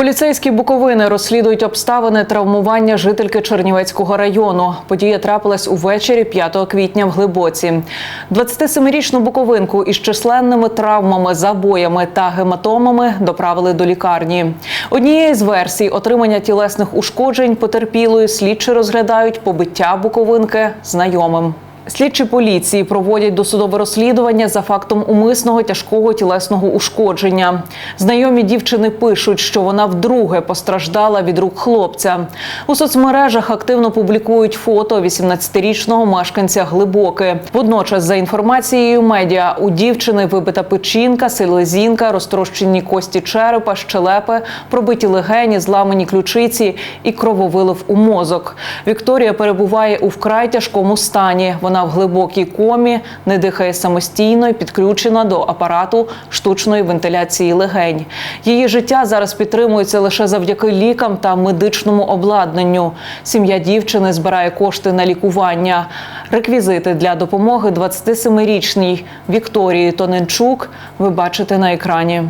Поліцейські Буковини розслідують обставини травмування жительки Чернівецького району. Подія трапилась увечері 5 квітня в Глибоці. 27-річну буковинку із численними травмами, забоями та гематомами доправили до лікарні. Однією з версій отримання тілесних ушкоджень потерпілої слідчі розглядають побиття буковинки знайомим. Слідчі поліції проводять досудове розслідування за фактом умисного тяжкого тілесного ушкодження. Знайомі дівчини пишуть, що вона вдруге постраждала від рук хлопця. У соцмережах активно публікують фото 18-річного мешканця Глибоки. Водночас, за інформацією медіа, у дівчини вибита печінка, селезінка, розтрощені кості черепа, щелепи, пробиті легені, зламані ключиці і крововилив у мозок. Вікторія перебуває у вкрай тяжкому стані. Вона в глибокій комі, не дихає самостійно і підключена до апарату штучної вентиляції легень. Її життя зараз підтримується лише завдяки лікам та медичному обладнанню. Сім'я дівчини збирає кошти на лікування. Реквізити для допомоги 27-річній Вікторії Тоненчук ви бачите на екрані.